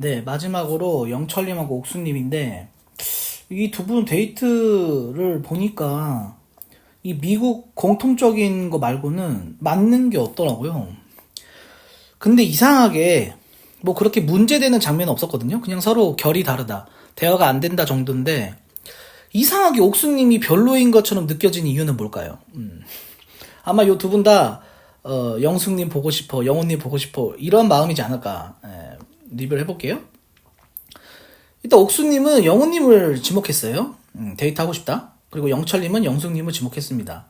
네, 마지막으로 영철님하고 옥수님인데, 이 두 분 데이트를 보니까, 이 미국 공통적인 거 말고는 맞는 게 없더라고요. 근데 이상하게, 뭐 그렇게 문제되는 장면은 없었거든요. 그냥 서로 결이 다르다. 대화가 안 된다 정도인데, 이상하게 옥수님이 별로인 것처럼 느껴지는 이유는 뭘까요? 음. 아마 요 두 분 다, 어, 영숙님 보고 싶어, 영호님 보고 싶어, 이런 마음이지 않을까. 예, 리뷰를 해볼게요. 일단 옥수님은 영호님을 지목했어요. 음, 데이트 하고 싶다. 그리고 영철님은 영숙님을 지목했습니다.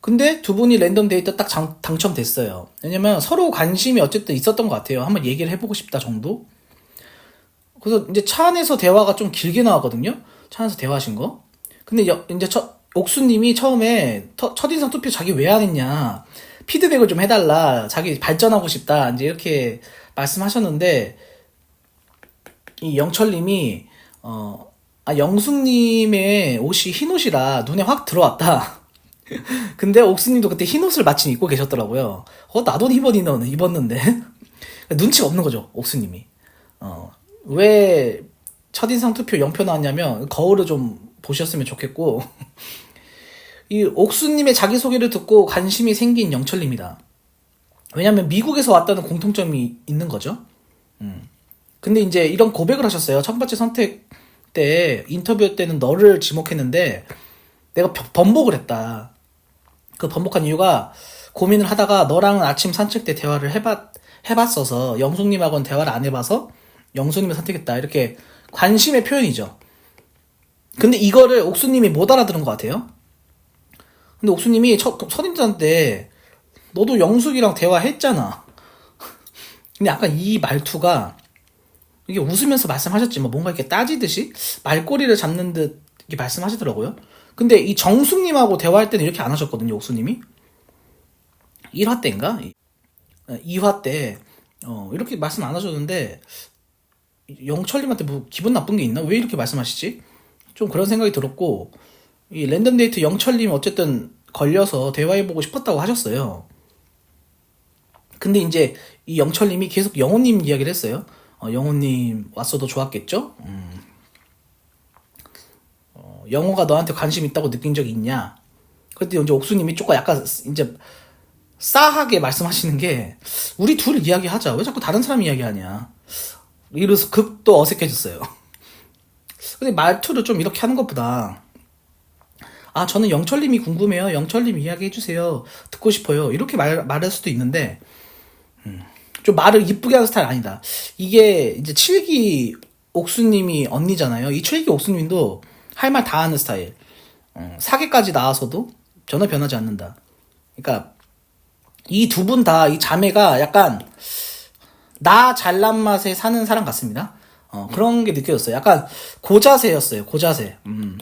근데 두 분이 랜덤 데이트 딱 장- 당첨됐어요. 왜냐면 서로 관심이 어쨌든 있었던 것 같아요. 한번 얘기를 해보고 싶다 정도. 그래서 이제 차 안에서 대화가 좀 길게 나왔거든요. 차 안에서 대화하신 거. 근데 여- 이제 첫, 옥수님이 처음에 터- 첫인상 투표 자기 왜 안 했냐. 피드백을 좀 해달라. 자기 발전하고 싶다. 이제 이렇게 말씀하셨는데, 이 영철님이, 어, 아, 영숙님의 옷이 흰 옷이라 눈에 확 들어왔다. 근데 옥수님도 그때 흰 옷을 마침 입고 계셨더라고요. 어, 나도 인원 입었는데. 눈치가 없는 거죠, 옥수님이. 어, 왜 첫인상 투표 0표 나왔냐면, 거울을 좀 보셨으면 좋겠고, 이 옥수님의 자기소개를 듣고 관심이 생긴 영철님이다. 왜냐면 미국에서 왔다는 공통점이 있는 거죠. 음. 근데 이제 이런 고백을 하셨어요. 첫 번째 선택 때, 인터뷰 때는 너를 지목했는데, 내가 벼- 번복을 했다. 그 번복한 이유가 고민을 하다가 너랑은 아침 산책 때 대화를 해봤, 해봤어서 영숙님하고는 대화를 안 해봐서 영숙님을 선택했다. 이렇게 관심의 표현이죠. 근데 이거를 옥수님이 못 알아들은 것 같아요. 근데 옥수님이 첫, 첫인전 때 너도 영숙이랑 대화했잖아. 근데 약간 이 말투가 이게 웃으면서 말씀하셨지만 뭔가 이렇게 따지듯이 말꼬리를 잡는 듯 이렇게 말씀하시더라고요. 근데 이 정숙님하고 대화할 때는 이렇게 안 하셨거든요, 옥수님이. 1화 때인가? 2화 때, 어, 이렇게 말씀 안 하셨는데, 영철님한테 뭐 기분 나쁜 게 있나? 왜 이렇게 말씀하시지? 좀 그런 생각이 들었고, 이 랜덤 데이트 영철님이 어쨌든 걸려서 대화해보고 싶었다고 하셨어요. 근데 이제 이 영철님이 계속 영호님 이야기를 했어요. 어, 영호님 왔어도 좋았겠죠? 음. 어, 영호가 너한테 관심 있다고 느낀 적이 있냐? 그때 이제 옥수님이 조금 약간 이제 싸하게 말씀하시는 게 우리 둘 이야기하자. 왜 자꾸 다른 사람 이야기하냐? 이래서 극도 어색해졌어요. 근데 말투를 좀 이렇게 하는 것보다 아 저는 영철님이 궁금해요. 영철님 이야기 해주세요. 듣고 싶어요. 이렇게 말 말할 수도 있는데 음, 좀 말을 이쁘게 하는 스타일 아니다. 이게 이제 칠기 옥수님이 언니잖아요. 이 칠기 옥수님도 할 말 다 하는 스타일. 음, 사기까지 나와서도 전혀 변하지 않는다. 그러니까 이 두 분 다 이 자매가 약간 나 잘난 맛에 사는 사람 같습니다. 어, 그런 게 느껴졌어요. 약간 고자세였어요. 고자세. 음.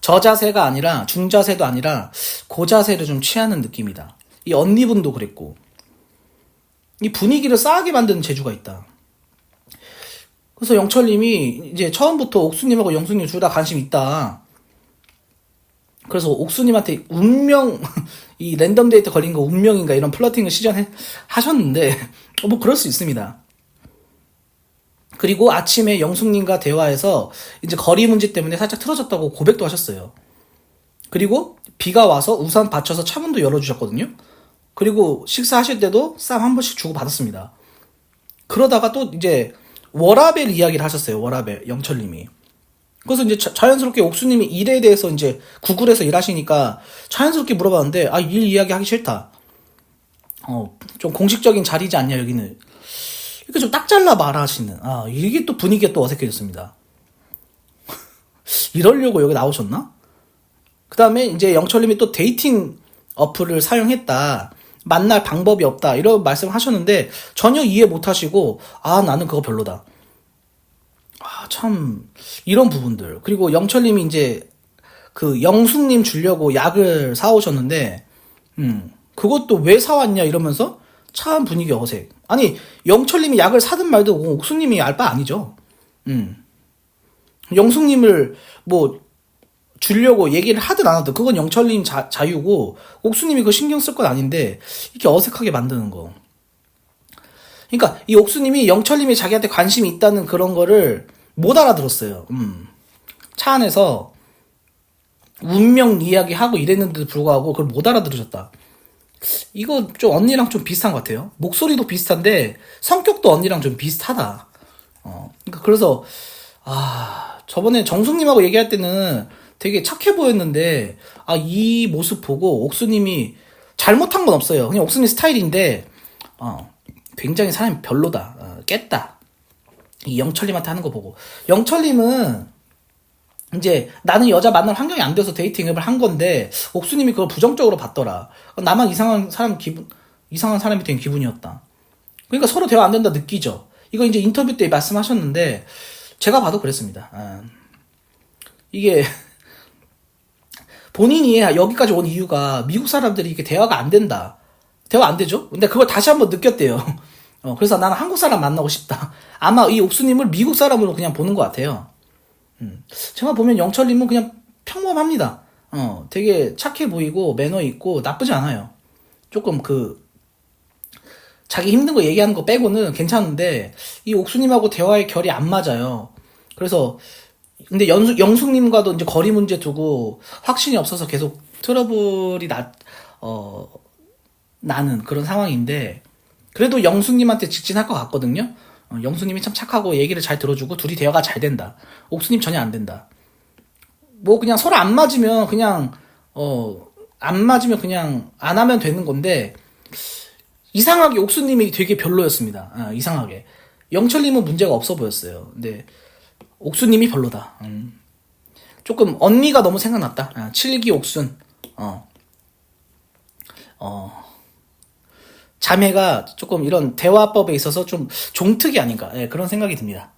저자세가 아니라 중자세도 아니라 고자세를 좀 취하는 느낌이다. 이 언니분도 그랬고 이 분위기를 싸하게 만드는 재주가 있다. 그래서 영철님이 이제 처음부터 옥수님하고 영수님 둘 다 관심 있다. 그래서 옥수님한테 운명 이 랜덤 데이트 걸린 거 운명인가 이런 플러팅을 시전해 하셨는데 뭐 그럴 수 있습니다. 그리고 아침에 영숙님과 대화해서 이제 거리 문제 때문에 살짝 틀어졌다고 고백도 하셨어요. 그리고 비가 와서 우산 받쳐서 차문도 열어주셨거든요. 그리고 식사하실 때도 쌈 한 번씩 주고 받았습니다. 그러다가 또 이제 워라벨 이야기를 하셨어요. 워라벨 영철님이. 그래서 이제 자, 자연스럽게 옥수님이 일에 대해서 이제 구글에서 일하시니까 자연스럽게 물어봤는데 아 일 이야기 하기 싫다. 어 좀 공식적인 자리지 않냐 여기는 이렇게 좀 딱 잘라 말하시는 아 이게 또 분위기가 또 어색해졌습니다. 이러려고 여기 나오셨나? 그 다음에 이제 영철님이 또 데이팅 어플을 사용했다. 만날 방법이 없다. 이런 말씀을 하셨는데 전혀 이해 못 하시고, 아, 나는 그거 별로다. 아, 참, 이런 부분들. 그리고 영철님이 이제 그 영숙님 주려고 약을 사오셨는데, 음, 그것도 왜 사왔냐 이러면서 참 분위기 어색. 아니, 영철님이 약을 사든 말든 옥수님이 알 바 아니죠. 음. 영숙님을 뭐 주려고 얘기를 하든 안 하든 그건 영철님 자, 자유고 옥수님이 그 신경 쓸 건 아닌데 이렇게 어색하게 만드는 거. 그러니까 이 옥수님이 영철님이 자기한테 관심이 있다는 그런 거를 못 알아들었어요. 음. 차 안에서 운명 이야기 하고 이랬는데도 불구하고 그걸 못 알아들으셨다. 이거 좀 언니랑 좀 비슷한 것 같아요. 목소리도 비슷한데 성격도 언니랑 좀 비슷하다. 어, 그러니까 그래서 아 저번에 정숙님하고 얘기할 때는 되게 착해 보였는데 아 이 모습 보고 옥수님이 잘못한 건 없어요. 그냥 옥수님 스타일인데 어, 굉장히 사람이 별로다. 어, 깼다. 이 영철님한테 하는 거 보고 영철님은 이제 나는 여자 만날 환경이 안 돼서 데이팅 앱을 한 건데 옥수님이 그걸 부정적으로 봤더라. 나만 이상한 사람 기분 이상한 사람이 된 기분이었다. 그러니까 서로 대화 안 된다 느끼죠. 이거 이제 인터뷰 때 말씀하셨는데 제가 봐도 그랬습니다. 아, 이게 본인이 여기까지 온 이유가 미국 사람들이 이게 대화가 안 된다. 대화 안 되죠? 근데 그걸 다시 한번 느꼈대요. 어, 그래서 나는 한국 사람 만나고 싶다. 아마 이 옥수님을 미국 사람으로 그냥 보는 것 같아요. 음. 제가 보면 영철님은 그냥 평범합니다. 어, 되게 착해 보이고 매너 있고 나쁘지 않아요. 조금 그 자기 힘든 거 얘기하는 거 빼고는 괜찮은데 이 옥수님하고 대화의 결이 안 맞아요. 그래서 근데 연수, 영숙님과도 이제 거리 문제 두고 확신이 없어서 계속 트러블이 나, 어, 나는 그런 상황인데 그래도 영숙님한테 직진할 것 같거든요. 어, 영수님이 참 착하고 얘기를 잘 들어주고 둘이 대화가 잘 된다. 옥수님 전혀 안 된다. 뭐 그냥 서로 안 맞으면 그냥 어 안 맞으면 그냥 안 하면 되는 건데 이상하게 옥수님이 되게 별로였습니다. 아, 이상하게 영철님은 문제가 없어 보였어요. 근데 옥수님이 별로다. 음. 조금 언니가 너무 생각났다. 아, 칠기 옥순. 어. 어. 자매가 조금 이런 대화법에 있어서 좀 종특이 아닌가 예, 그런 생각이 듭니다.